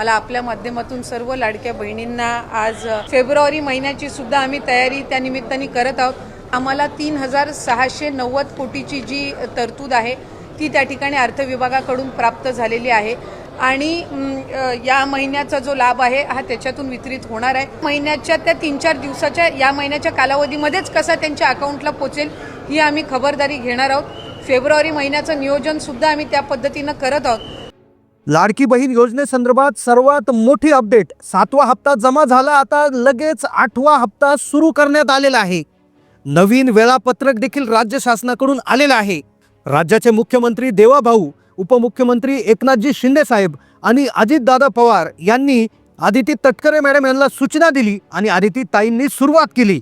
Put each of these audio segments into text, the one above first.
मला आपल्या माध्यमातून सर्व लाडक्या बहिणींना आज फेब्रुवारी महिन्याची सुद्धा आम्ही तयारी त्या निमित्ताने करत आहोत. आम्हाला तीन हजार सहाशे नव्वद कोटीची जी तरतूद आहे ती त्या ठिकाणी अर्थ विभागाकडून प्राप्त झालेली आहे. आणि या महिन्याचा जो लाभ आहे हा त्याच्यातून वितरित होणार आहे. महिन्याच्या त्या तीन चार दिवसाच्या या महिन्याच्या कालावधीमध्येच कसा त्यांच्या अकाउंटला पोचेल ही आम्ही खबरदारी घेणार आहोत. फेब्रुवारी महिन्याचं नियोजनसुद्धा आम्ही त्या पद्धतीनं करत आहोत. लाडकी बहीण योजनेसंदर्भात सर्वात मोठी अपडेट. सातवा हप्ता जमा झाला आता लगेच आठवा हप्ता सुरू करण्यात आलेला आहे. नवीन वेळापत्रक देखील राज्य शासनाकडून आलेलं आहे. राज्याचे मुख्यमंत्री देवाभाऊ उपमुख्यमंत्री एकनाथजी शिंदे साहेब आणि अजितदादा पवार यांनी आदिती तटकरे मॅडम यांना सूचना दिली आणि आदिती ताईंनी सुरुवात केली.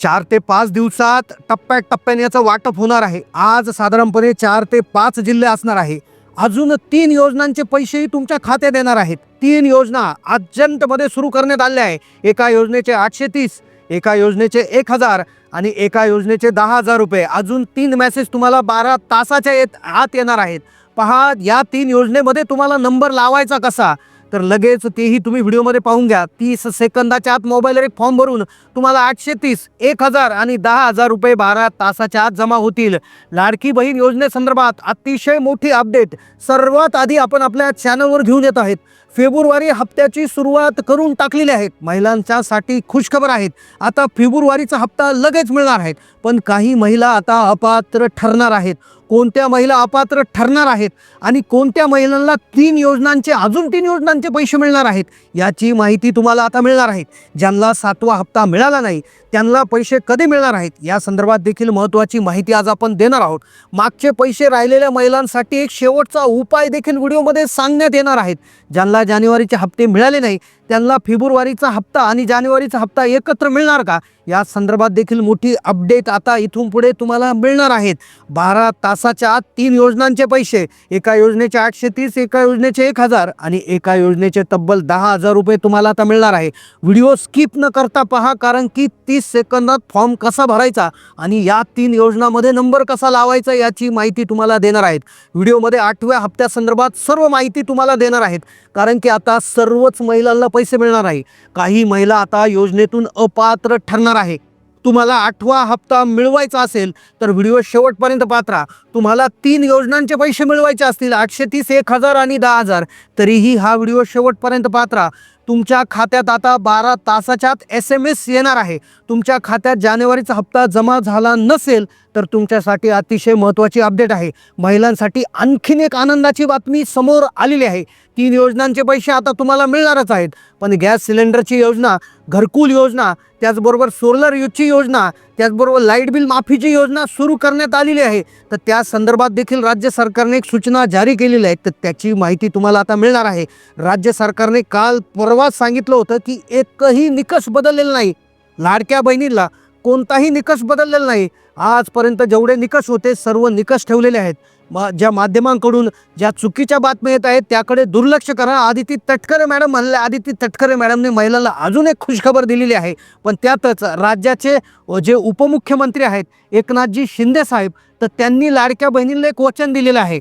चार ते पाच दिवसात टप्प्याटप्प्याने याचं वाटप होणार आहे. आज साधारणपणे चार ते पाच जिल्हे असणार आहे. अजून तीन योजनांचे पैसेही तुमच्या खात्यात येणार आहेत. तीन योजना अर्जंटमध्ये सुरू करण्यात आल्या आहे. एका योजनेचे आठशे तीस एका योजनेचे एक हजार आणि एका योजनेचे दहा हजार रुपये. अजून तीन मेसेज तुम्हाला बारा तासाच्या येत आत येणार आहेत. पहा या तीन योजनेमध्ये तुम्हाला नंबर लावायचा कसा? तर लगेच तेही तुम्ही व्हिडिओमध्ये पाहून घ्या. तीस सेकंदाच्या आत मोबाईलवर एक फॉर्म भरून तुम्हाला आठशे तीस एक हजार आणि दहा हजार रुपये बारा तासाच्या आत जमा होतील. लाडकी बहीण योजनेसंदर्भात अतिशय मोठी अपडेट सर्वात आधी आपण आपल्या चॅनलवर घेऊन येत आहेत. फेब्रुवारी हप्त्याची सुरुवात करून टाकलेली आहेत. महिलांच्यासाठी खुशखबर आहेत. आता फेब्रुवारीचा हप्ता लगेच मिळणार आहेत. पण काही महिला आता अपात्र ठरणार आहेत. कोणत्या महिला अपात्र ठरणार आहेत? आणि कोणत्या महिलांना तीन योजनांचे अजून तीन योजनांचे पैसे मिळणार आहेत? याची माहिती तुम्हाला आता मिळणार आहे. ज्यांना सातवा हप्ता मिळाला नाही त्यांना पैसे कधी मिळणार आहेत? या संदर्भात देखील महत्त्वाची माहिती आज आपण देणार आहोत. मागचे पैसे राहिलेल्या महिलांसाठी एक शेवटचा उपाय देखील व्हिडिओमध्ये सांगण्यात येणार आहेत. ज्यांना जानेवारीचे हप्ते मिळाले नाही. त्यांना फेब्रुवारीचा हप्ता आणि जानेवारीचा हप्ता एकत्र मिळणार का? या संदर्भात देखील मोठी अपडेट आता इथून पुढे तुम्हाला मिळणार आहेत. बारा तासाच्या आत तीन योजनांचे पैसे एका योजनेचे आठशे तीस एका योजनेचे एक हजार आणि एका योजनेचे तब्बल दहा हजार रुपये तुम्हाला आता मिळणार आहे. व्हिडिओ स्किप न करता पहा कारण की तीस सेकंदात फॉर्म कसा भरायचा आणि या तीन योजनामध्ये नंबर कसा लावायचा याची माहिती तुम्हाला देणार आहेत. व्हिडिओमध्ये आठव्या हप्त्यासंदर्भात सर्व माहिती तुम्हाला देणार आहेत. कारण की आता सर्वच महिलांना पैसे मिळणार आहे. काही महिला आता योजनेतून अपात्र ठरणार आहे. तुम्हाला आठवा हप्ता मिळवायचा असेल तर व्हिडिओ शेवटपर्यंत पात्रा तुम्हाला तीन योजनांचे पैसे मिळवायचे असतील आठशे तीस एक हजार आणि दहा हजार. तरीही हा व्हिडिओ शेवटपर्यंत पात्रा तुमच्या खात्यात आता बारा तासाच्या आत एस एम एस येणार आहे. तुमच्या खात्यात जानेवारीचा हप्ता जमा झाला नसेल तर तुमच्यासाठी अतिशय महत्त्वाची अपडेट आहे. महिलांसाठी आणखीन एक आनंदाची बातमी समोर आलेली आहे. तीन योजनांचे पैसे आता तुम्हाला मिळणारच आहेत. पण गॅस सिलेंडरची योजना घरकुल योजना त्याचबरोबर सोलर यूजची योजना त्याचबरोबर लाइट बिल माफीची योजना सुरू करण्यात आलेली आहे. तर त्या संदर्भात देखील राज्य सरकारने एक सूचना जारी केलेली आहे. तर त्याची माहिती तुम्हाला आता मिळणार आहे. राज्य सरकारने काल परवा सांगितलं होतं की एकही निकष बदललेला नाही. लाडक्या बहिणीला कोणताही निकष बदललेला नाही. आजपर्यंत जेवढे निकष होते सर्व निकष ठेवलेले आहेत. म ज्या माध्यमांकडून ज्या चुकीच्या बातम्या येत आहेत त्याकडे दुर्लक्ष करा. आदिती तटकरे मॅडम म्हणले आदिती तटकरे मॅडमने महिलांना अजून एक खुशखबर दिलेली आहे. पण त्यातच राज्याचे जे उपमुख्यमंत्री आहेत एकनाथजी शिंदे साहेब तर त्यांनी लाडक्या बहिणीला एक वचन दिलेलं आहे.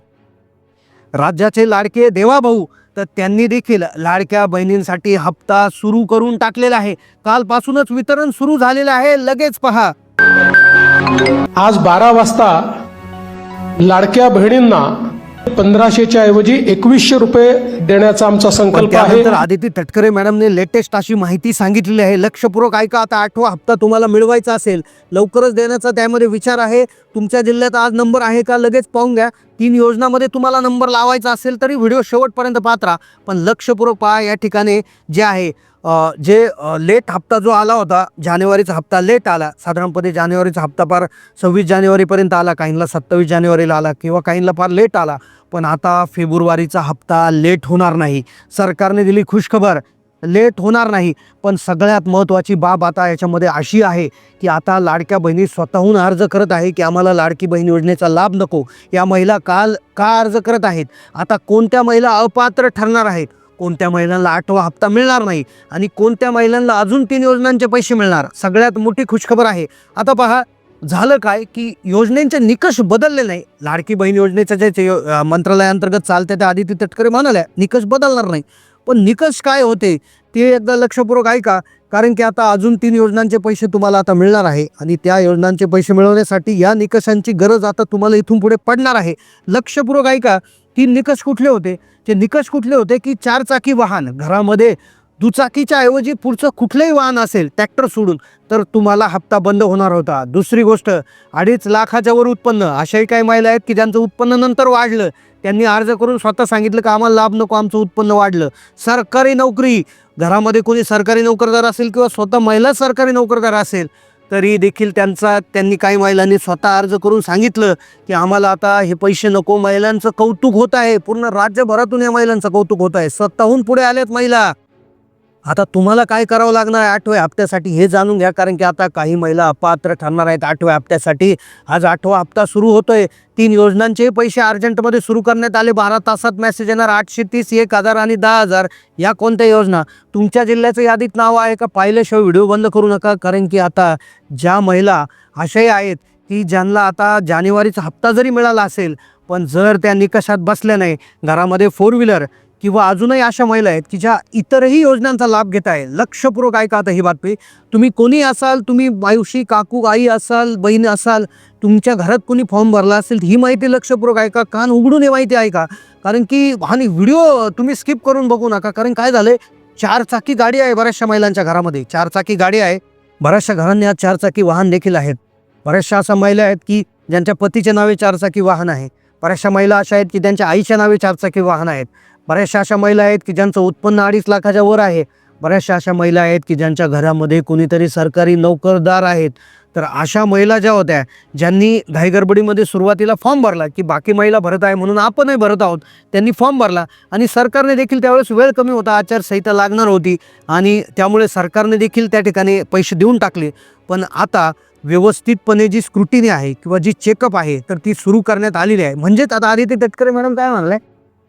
राज्याचे लाडके देवाभाऊ तर त्यांनी देखील लाडक्या बहिणींसाठी हप्ता सुरू करून टाकलेला आहे. कालपासूनच वितरण सुरू झालेलं आहे. लगेच पहा. आज बारा वाजता लाडक्या बहिणींना पंधराशेच्या ऐवजी एकवीसशे रुपये देण्याचा आमचा संकल्प आहे त्यानंतर आदिती तटकरे मॅडमने लेटेस्ट अशी माहिती सांगितलेली आहे. लक्षपूर्वक ऐका आता आठवा हप्ता तुम्हाला मिळवायचा असेल. लवकरच देण्याचा त्यामध्ये विचार आहे. तुमच्या जिल्ह्यात आज नंबर आहे का? लगेच पाहून घ्या. तीन योजनामध्ये तुम्हाला नंबर लावायचा असेल तरी व्हिडिओ शेवटपर्यंत पात्रा पण लक्षपूर्वक पहा या ठिकाणी जे आहे जे लेट हप्ता जो आला होता जानेवारीचा हप्ता लेट आला. साधारणपणे जानेवारीचा हप्ता फार सव्वीस जानेवारीपर्यंत आला काहींना सत्तावीस जानेवारीला आला किंवा काहींना फार लेट आला. पण आता फेब्रुवारीचा हप्ता लेट होणार नाही. सरकारने दिली खुशखबर. लेट होणार नाही. पण सगळ्यात महत्त्वाची बाब आता याच्यामध्ये अशी आहे की आता लाडक्या बहिणी स्वतःहून अर्ज करत आहे की आम्हाला लाडकी बहीण योजनेचा लाभ नको. या महिला काल का अर्ज करत आहेत? आता कोणत्या महिला अपात्र ठरणार आहेत? कोणत्या महिलांना आठवा हप्ता मिळणार नाही? आणि कोणत्या महिलांना अजून तीन योजनांचे पैसे मिळणार? सगळ्यात मोठी खुशखबर आहे. आता पहा झालं काय की योजनेचे निकष बदलले नाही. लाडकी बहीण योजनेचं जे जे, मंत्रालयाअंतर्गत चालते त्या आदिती तटकरे म्हणाल्या निकष बदलणार नाही. पण निकष काय होते ते एकदा लक्षपूर्वक ऐका कारण की आता अजून तीन योजनांचे पैसे तुम्हाला आता मिळणार आहे. आणि त्या योजनांचे पैसे मिळवण्यासाठी या निकषांची गरज आता तुम्हाला इथून पुढे पडणार आहे. लक्षपूर्वक ऐका की निकष कुठले होते? ते निकष कुठले होते की चारचाकी वाहन घरामध्ये दुचाकीच्या ऐवजी पुढचं कुठलंही वाहन असेल ट्रॅक्टर सोडून तर तुम्हाला हप्ता बंद होणार होता. दुसरी गोष्ट अडीच लाखाच्या वर उत्पन्न. अशाही काही महिला आहेत की ज्यांचं उत्पन्न नंतर वाढलं. त्यांनी अर्ज करून स्वतः सांगितलं की आम्हाला लाभ नको आमचं उत्पन्न वाढलं. सरकारी नोकरी घरामध्ये कोणी सरकारी नोकरदार असेल किंवा स्वतः महिला सरकारी नोकरदार असेल तरी देखील त्यांचा त्यांनी काही महिलांनी स्वतः अर्ज करून सांगितलं की आम्हाला आता हे पैसे नको. महिलांचं कौतुक होत आहे. पूर्ण राज्यभरातून या महिलांचं कौतुक होत आहे. स्वतःहून पुढे आल्यात महिला. आता तुम्हाला काय करावं लागणार आहे आठव्या हप्त्यासाठी हे जाणून घ्या कारण की आता काही महिला अपात्र ठरणार आहेत आठव्या हप्त्यासाठी. आज आठवा हप्ता सुरू होतोय. तीन योजनांचे पैसे अर्जंटमध्ये सुरू करण्यात आले. बारा तासात मेसेज येणार. आठशे तीस एक हजार आणि दहा हजार. या कोणत्या योजना? तुमच्या जिल्ह्याचं यादीत नाव आहे का? पाहिल्याशिवाय व्हिडिओ बंद करू नका कारण की आता ज्या महिला अशाही आहेत की ज्यांना आता जानेवारीचा हप्ता जरी मिळाला असेल पण जर त्या निकषात बसल्या नाही घरामध्ये फोर व्हीलर किंवा अजूनही अशा महिला आहेत की ज्या इतरही योजनांचा लाभ घेत आहे लक्षपूर्वक ऐका आता ही बातमी. तुम्ही कोणी असाल तुम्ही मायुषी काकू आई असाल बहीण असाल तुमच्या घरात कोणी फॉर्म भरला असेल ही माहिती लक्षपूर्वक ऐका कान उघडून ही माहिती ऐका. कारण की आणि व्हिडिओ तुम्ही स्किप करून बघू नका. कारण काय झालं चार चाकी गाडी आहे बऱ्याचशा महिलांच्या घरामध्ये. चार चाकी गाडी आहे. बऱ्याचशा घरांनी आज चारचाकी वाहन देखील आहेत. बऱ्याचशा अशा महिला आहेत की ज्यांच्या पतीच्या नावे चारचाकी वाहन आहे. बऱ्याचशा महिला अशा आहेत की त्यांच्या आईच्या नावे चारचाकी वाहन आहेत. बऱ्याचशा अशा महिला आहेत की ज्यांचं उत्पन्न अडीच लाखाच्या वर आहे. बऱ्याचशा अशा महिला आहेत की ज्यांच्या घरामध्ये कोणीतरी सरकारी नोकरदार आहेत. तर अशा महिला ज्या होत्या ज्यांनी घाईगडबडीमध्ये सुरुवातीला फॉर्म भरला की बाकी महिला भरत आहे म्हणून आपणही भरत आहोत त्यांनी फॉर्म भरला आणि सरकारने देखील त्यावेळेस वेळ कमी होता आचारसंहिता लागणार होती आणि त्यामुळे सरकारने देखील त्या ठिकाणी पैसे देऊन टाकले. पण आता व्यवस्थितपणे जी स्क्रुटिनी आहे किंवा जी चेकअप आहे तर ती सुरू करण्यात आलेली आहे. म्हणजेच आता आदित्य तटकरे मॅडम काय म्हणलाय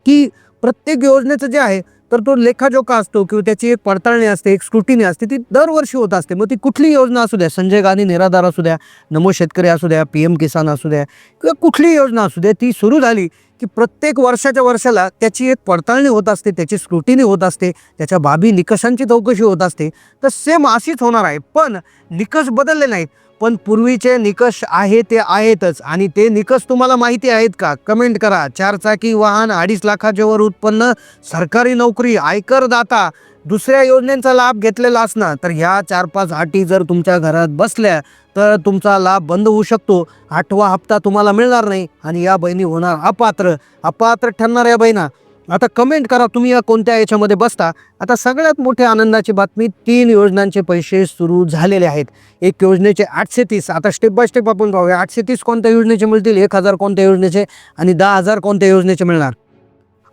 की प्रत्येक योजनेचं जे आहे तर तो लेखाजोखा असतो किंवा त्याची एक पडताळणी असते एक स्क्रुटिनी असते ती दरवर्षी होत असते. मग ती कुठली योजना असू द्या संजय गांधी निराधार असू द्या नमो शेतकरी असू द्या पी एम किसान असू द्या किंवा कुठलीही योजना असू द्या ती सुरू झाली की प्रत्येक वर्षाच्या वर्षाला त्याची एक पडताळणी होत असते त्याची स्क्रुटिनी होत असते त्याच्या बाबी निकषांची चौकशी होत असते. तर सेम अशीच होणार आहे. पण निकष बदलले नाहीत. पण पूर्वीचे निकष आहे ते आहेतच. आणि ते निकष तुम्हाला माहिती आहेत का? कमेंट करा. चारचाकी वाहन अडीच लाखाच्या वर उत्पन्न सरकारी नोकरी आयकरदाता दुसऱ्या योजनेचा लाभ घेतलेला असणार. तर ह्या चार पाच अटी जर तुमच्या घरात बसल्या तर तुमचा लाभ बंद होऊ शकतो. आठवा हप्ता तुम्हाला मिळणार नाही आणि या बहिणी होणार अपात्र. अपात्र ठरणार या बहिणा. आता कमेंट करा तुम्ही या कोणत्या याच्यामध्ये बसता? आता सगळ्यात मोठ्या आनंदाची बातमी तीन योजनांचे पैसे सुरू झालेले आहेत. एक योजनेचे आठशे तीस आता स्टेप बाय स्टेप आपण पाहूया. आठशे तीस कोणत्या योजनेचे मिळतील? एक हजार कोणत्या योजनेचे? आणि दहा हजार कोणत्या योजनेचे मिळणार?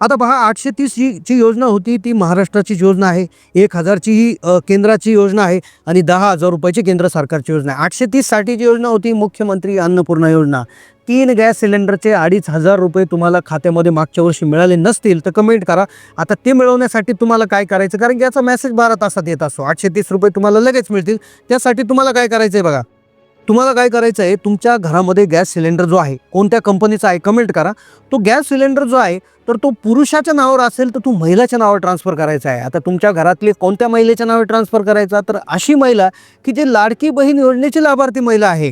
आता पहा आठशे तीस जी जी योजना होती ती महाराष्ट्राची योजना आहे. एक हजारची ही केंद्राची योजना आहे आणि दहा हजार रुपयाची केंद्र सरकारची योजना आहे. आठशे तीससाठी जी योजना होती मुख्यमंत्री अन्नपूर्णा योजना. तीन गॅस सिलेंडरचे अडीच हजार रुपये तुम्हाला खात्यामध्ये मागच्या वर्षी मिळाले नसतील तर कमेंट करा. आता ते मिळवण्यासाठी तुम्हाला काय करायचं? कारण की याचा मेसेज बारा तासात येत असतो. आठशे तीस रुपये तुम्हाला लगेच मिळतील. त्यासाठी तुम्हाला काय करायचं आहे बघा? तुम्हाला काय करायचं आहे तुमच्या घरामध्ये गॅस सिलेंडर जो आहे कोणत्या कंपनीचा आहे कमेंट करा. तो गॅस सिलेंडर जो आहे तर तो पुरुषाच्या नावावर असेल तर तो महिलाच्या नावावर ट्रान्सफर करायचा आहे. आता तुमच्या घरातली कोणत्या महिलेच्या नावावर ट्रान्सफर करायचा? तर अशी महिला की जे लाडकी बहीण योजनेची लाभार्थी महिला आहे.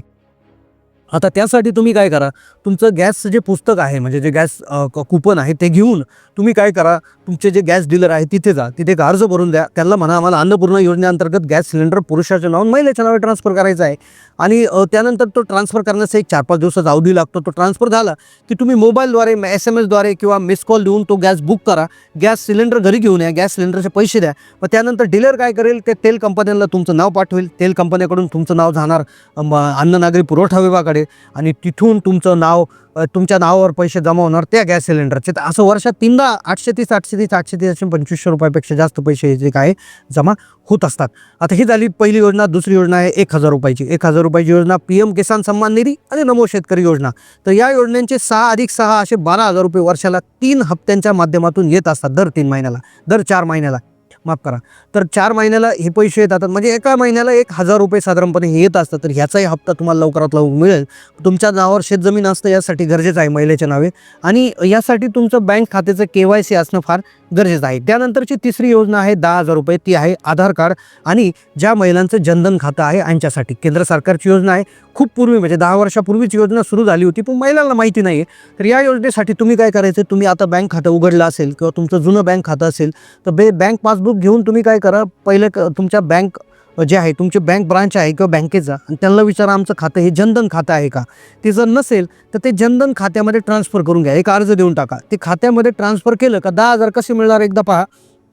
आता त्यासाठी तुम्ही काय करा तुमचं गॅसचं जे पुस्तक आहे म्हणजे जे गॅस क- कुपन आहे ते घेऊन तुम्ही काय करा तुमचे जे गॅस डीलर आहे तिथे जा. तिथे एक अर्ज भरून द्या. त्यांना म्हणा आम्हाला अन्नपूर्णा योजनेअंतर्गत गॅस सिलेंडर पुरुषाच्या नावावर महिलेच्या नावे ट्रान्सफर करायचा आहे. आणि त्यानंतर तो ट्रान्सफर करण्याचा एक चार पाच दिवसाचा अवधी लागतो. तो ट्रान्सफर झाला की तुम्ही मोबाईलद्वारे एस एम एसद्वारे किंवा मिस कॉल देऊन तो गॅस बुक करा. गॅस सिलेंडर घरी घेऊन या गॅस सिलेंडरचे पैसे द्या. मग त्यानंतर डीलर काय करेल? ते तेल कंपन्यांना तुमचं नाव पाठवेल. तेल कंपन्याकडून तुमचं नाव जाणार अन्न नागरी पुरवठा विभागाकडे. आणि तिथून तुमचं नाव तुमच्या नावावर पैसे जमा होणार त्या गॅस सिलेंडरचे. तर असं वर्षात तीनदा आठशे तीस आठशे तीस आठशे तीस असे पंचवीसशे रुपयापेक्षा जास्त पैसे जे काय जमा होत असतात. आता ही झाली पहिली योजना दुसरी योजना आहे एक हजार रुपयाची. एक हजार रुपयाची योजना पी एम किसान सन्मान निधी आणि नमो शेतकरी योजना. तर या योजनेचे सहा अधिक सहा असे बारा हजार रुपये वर्षाला तीन हप्त्यांच्या माध्यमातून येत असतात दर तीन महिन्याला दर चार महिन्याला. माफ करा. तर चार महिन्याला हे पैसे येतात म्हणजे एका महिन्याला एक हजार रुपये साधारणपणे हे येत असतं तर ह्याचाही हप्ता तुम्हाला लवकरात लवकर मिळेल. तुमच्या नावावर शेतजमीन असतं यासाठी गरजेचं आहे महिलेच्या नावे. आणि यासाठी तुमचं बँक खात्याचं के वाय सी असणं फार गरजेचं आहे. त्यानंतरची तिसरी योजना आहे दहा हजार रुपये. ती आहे आधार कार्ड आणि ज्या महिलांचं जनधन खातं आहे यांच्यासाठी. केंद्र सरकारची योजना आहे. खूप पूर्वी म्हणजे दहा वर्षापूर्वीची योजना सुरू झाली होती पण महिलांना माहिती नाही आहे तर या योजनेसाठी तुम्ही काय करायचं? तुम्ही आता बँक खातं उघडलं असेल किंवा तुमचं जुनं बँक खातं असेल तर बे बँक पासबुक घेऊन तुम्ही काय करा पहिले क- तुमच्या बँक जे आहे तुमची बँक ब्रांच आहे किंवा बँकेचा आणि त्यांना विचारा आमचं खातं हे जनधन खातं आहे का? ते जर नसेल तर ते जनधन खात्यामध्ये ट्रान्सफर करून घ्या. एक अर्ज देऊन टाका. ते खात्यामध्ये ट्रान्सफर केलं का दहा हजार कसे मिळणार एकदा पहा.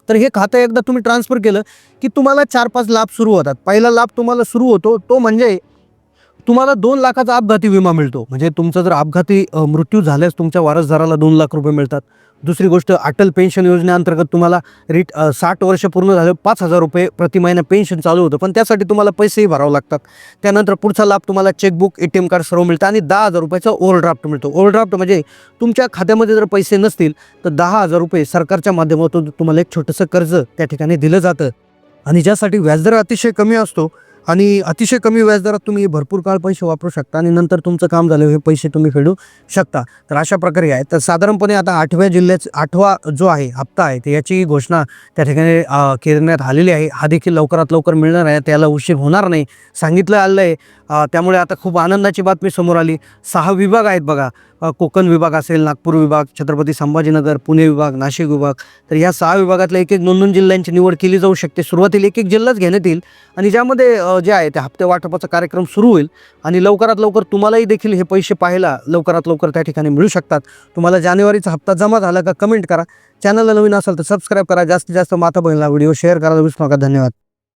तर हे खातं एकदा तुम्ही ट्रान्सफर केलं की तुम्हाला चार पाच लाभ सुरू होतात. पहिला लाभ तुम्हाला सुरू होतो तो म्हणजे तुम्हाला दोन लाखाचा अपघाती विमा मिळतो. म्हणजे तुमचा जर अपघाती मृत्यू झाल्यास तुमच्या वारसदाराला दोन लाख रुपये मिळतात. दुसरी गोष्ट अटल पेन्शन योजनेअंतर्गत तुम्हाला रिट साठ वर्ष पूर्ण झाले पाच हजार रुपये प्रति महिना पेन्शन चालू होतं पण त्यासाठी तुम्हाला पैसेही भरावे लागतात. त्यानंतर पुढचा लाभ तुम्हाला chequebook A T M card सर्व मिळतं आणि दहा हजार रुपयाचा ओव्हरड्राफ्ट मिळतो. ओव्हरड्राफ्ट म्हणजे तुमच्या खात्यामध्ये जर पैसे नसतील तर दहा हजार रुपये सरकारच्या माध्यमातून तुम्हाला एक छोटंसं कर्ज त्या ठिकाणी दिलं जातं. आणि ज्यासाठी व्याजदर अतिशय कमी असतो आणि अतिशय कमी व्याजदरात तुम्ही भरपूर काळ पैसे वापरू शकता आणि नंतर तुमचं काम झालं हे पैसे तुम्ही फेडू शकता. तर अशा प्रकारे आहे. तर साधारणपणे आता आठव्या जिल्ह्याचा आठवा जो आहे हप्ता आहे तर याची घोषणा त्या ठिकाणी करण्यात आलेली आहे. हा देखील लवकरात लवकर मिळणार आहे. त्याला उशीर होणार नाही. सांगितलं आलं आहे त्यामुळे आता खूप आनंदाची बातमी समोर आली. सहा विभाग आहेत बघा. कोकण विभाग असेल नागपूर विभाग छत्रपती संभाजीनगर पुणे विभाग नाशिक विभाग. तर या सहा विभागातल्या एक एक दोन दोन जिल्ह्यांची निवड केली जाऊ शकते. सुरुवातीला एक एक जिल्हाच घेण्यात येईल. आणि ज्यामध्ये जे आहे ते हप्ते वाटपाचा कार्यक्रम सुरू होईल आणि लवकरात लवकर तुम्हालाही देखील हे पैसे पाहायला लवकरात लवकर त्या ठिकाणी मिळू शकतात. तुम्हाला जानेवारीचा हप्ता जमा झाला का कमेंट करा. चॅनलला नवीन असाल तर सबस्क्राईब करा. जास्तीत जास्त माता बहिणीला व्हिडिओ शेअर करायला विसरू नका धन्यवाद.